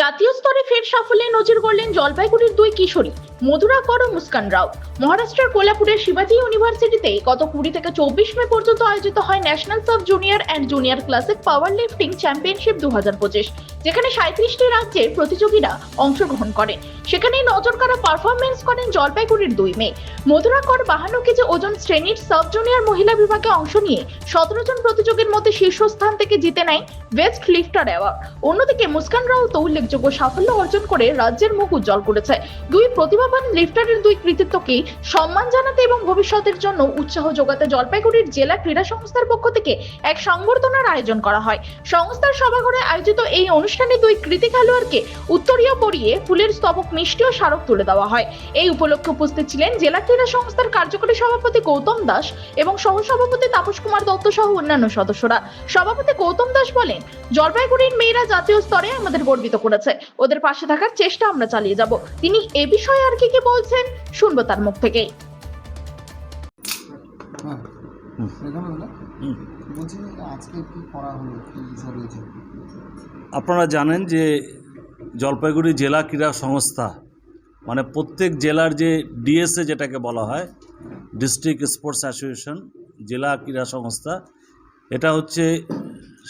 জাতীয় স্তরে ফের সাফল্যে নজির গড়লেন জলপাইগুড়ির দুই কিশোরী, মধুরা কর ও মুস্কান রাও। মহারাষ্ট্রের কোলাপুরের শিবাজি ইউনিভার্সিটিতে গত কুড়ি থেকে চব্বিশ মে পর্যন্ত আয়োজিত হয় national sub junior and junior classic power lifting championship দুহাজার পঁচিশ, যেখানে সাঁত্রিশটি রাজ্যের প্রতিযোগীরা অংশগ্রহণ করেন। সেখানে নজর কাড়া পারফরমেন্স করেন জলপাইগুড়ির দুই মেয়ে। মধুরা কর বাহান্ন কেজি ওজন শ্রেণির সাব জুনিয়র মহিলা বিভাগে অংশ নিয়ে সতেরো জন প্রতিযোগীর মধ্যে শীর্ষস্থান থেকে জিতে নেয় বেস্ট লিফটার অ্যাওয়ার্ড। অন্যদিকে মুস্কান রাও তো উল্লেখযোগ্য সাফল্য অর্জন করে রাজ্যের মুখ উজ্জ্বল করেছে। দুই প্রতিভাবান লিফটারের দুই কৃতিত্বকে সম্মান জানাতে এবং ভবিষ্যতের জন্য উৎসাহ যোগাতে জলপাইগুড়ির জেলা ক্রীড়া সংস্থার পক্ষ থেকে এক সংবর্ধনার আয়োজন করা হয়। সংস্থার সভাঘরে আয়োজিত এই অনুষ্ঠানে দুই কৃতি খেলোয়াড়কে উত্তরীয় পরিয়ে ফুলের স্তবক মিষ্টি ও স্মারক তুলে দেওয়া হয়। এই উপলক্ষে উপস্থিত ছিলেন জেলা ক্রীড়া সংস্থার কার্যকরী সভাপতি গৌতম দাস এবং সহসভাপতি তাপস কুমার দত্ত সহ অন্যান্য সদস্যরা। সভাপতি গৌতম দাস বলেন, জলপাইগুড়ির মেয়েরা জাতীয় স্তরে আমাদের গর্বিত করেছে। ওদের পাশে থাকার চেষ্টা আমরা চালিয়ে যাব। তিনি এ বিষয়ে আর কি কি বলছেন শুনব তার মুখ থেকেই হ্যাঁ এখানে হলো বলছি যে আজকে কি করা হলো কি বিষয় রয়েছে? আপনারা জানেন যে জলপাইগুড়ি জেলা ক্রীড়া সংস্থা মানে প্রত্যেক জেলার যে ডিএসএ যেটাকে বলা হয় ডিস্ট্রিক্ট স্পোর্টস অ্যাসোসিয়েশন জেলা ক্রীড়া সংস্থা এটা হচ্ছে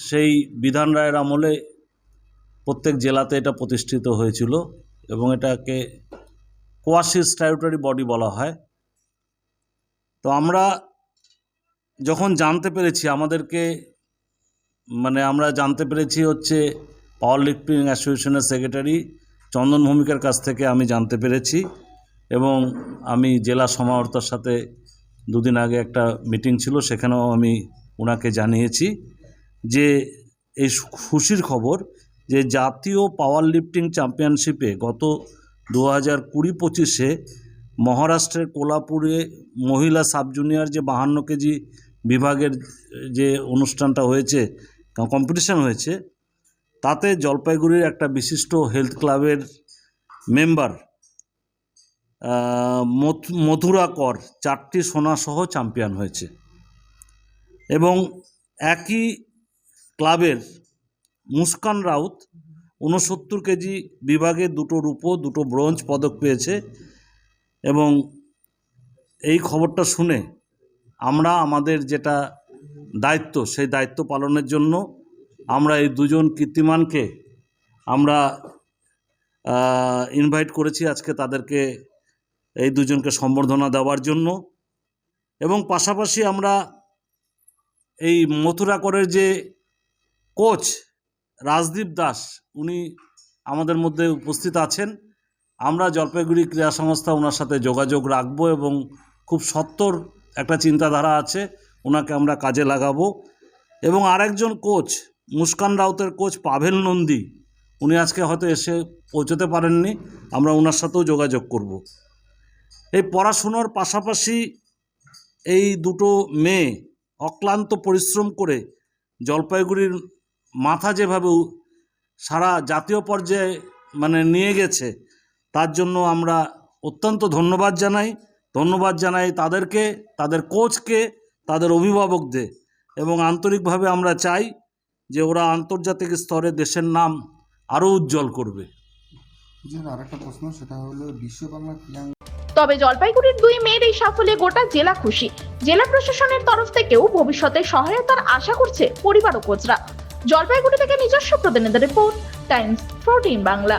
সেই বিধান রায়ের আমলে প্রত্যেক জেলাতে এটা প্রতিষ্ঠিত হয়েছিল এবং এটাকে কোয়াশি স্ট্যাটুটারি বডি বলা হয়। তো আমরা যখন জানতে পেরেছি, আমাদেরকে মানে আমরা জানতে পেরেছি হচ্ছে পাওয়ার লিফটিং অ্যাসোসিয়েশনের সেক্রেটারি চন্দন ভূমিকার কাছ থেকে আমি জানতে পেরেছি এবং আমি জেলা সমাহর্তার সাথে দুদিন আগে একটা মিটিং ছিল, সেখানেও আমি ওনাকে জানিয়েছি যে এই খুশির খবর যে জাতীয় পাওয়ার লিফটিং চ্যাম্পিয়নশিপে গত দু হাজার কুড়ি পঁচিশে মহারাষ্ট্রের কোলাপুরে মহিলা সাব জুনিয়র যে বাহান্ন কেজি বিভাগের যে অনুষ্ঠানটা হয়েছে কম্পিটিশন হয়েছে, তাতে জলপাইগুড়ির একটা বিশিষ্ট হেলথ ক্লাবের মেম্বার মথুরা কর চারটি সোনাসহ চ্যাম্পিয়ন হয়েছে। এবং একই ক্লাবের মুস্কান রাউত ঊনসত্তর কেজি বিভাগে দুটো রূপো, দুটো ব্রোঞ্জ পদক পেয়েছে এবং এই খবরটা শুনে আমরা আমাদের যেটা দায়িত্ব, সেই দায়িত্ব পালনের জন্য আমরা এই দুজন কীর্তিমানকে আমরা ইনভাইট করেছি আজকে তাদেরকে এই দুজনকে সম্বর্ধনা দেওয়ার জন্য এবং পাশাপাশি আমরা এই মথুরা করের যে কোচ রাজদীপ দাস, উনি আমাদের মধ্যে উপস্থিত আছেন আমরা জলপাইগুড়ি ক্রীড়া সংস্থা ওনার সাথে যোগাযোগ রাখব এবং খুব সত্তর একটা চিন্তাধারা আছে, ওনাকে আমরা কাজে লাগাবো এবং আরেকজন কোচ, মুস্কান রাউতের কোচ পাভেল নন্দী, উনি আজকে হয়তো এসে পৌঁছতে পারেননি, আমরা ওনার সাথেও যোগাযোগ করব। এই পড়াশুনোর পাশাপাশি এই দুটো মেয়ে অক্লান্ত পরিশ্রম করে জলপাইগুড়ির মাথা যেভাবে সারা জাতীয় পর্যায়ে মানে নিয়ে গেছে তার জন্য আমরা অত্যন্ত ধন্যবাদ জানাই। ধন্যবাদ জানাই তাদেরকে তাদের কোচকে তাদের অভিভাবকদের। এবং আন্তরিকভাবে আমরা চাই যে ওরা আন্তর্জাতিক স্তরে দেশের নাম আরও উজ্জ্বল করবে। আরেকটা প্রশ্ন সেটা হলো বিশ্ব বাংলা তবে জলপাইগুড়ির দুই মেয়ের এই সাফল্যে গোটা জেলা খুশি। জেলা প্রশাসনের তরফ থেকেও ভবিষ্যতে সহায়তার আশা করছে পরিবার ও কোচরা। জলপাইগুড়ি থেকে নিজস্ব প্রতিনিধি রিপোর্ট টাইমস ফোরটিন বাংলা।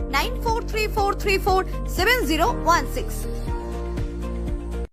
9434347016.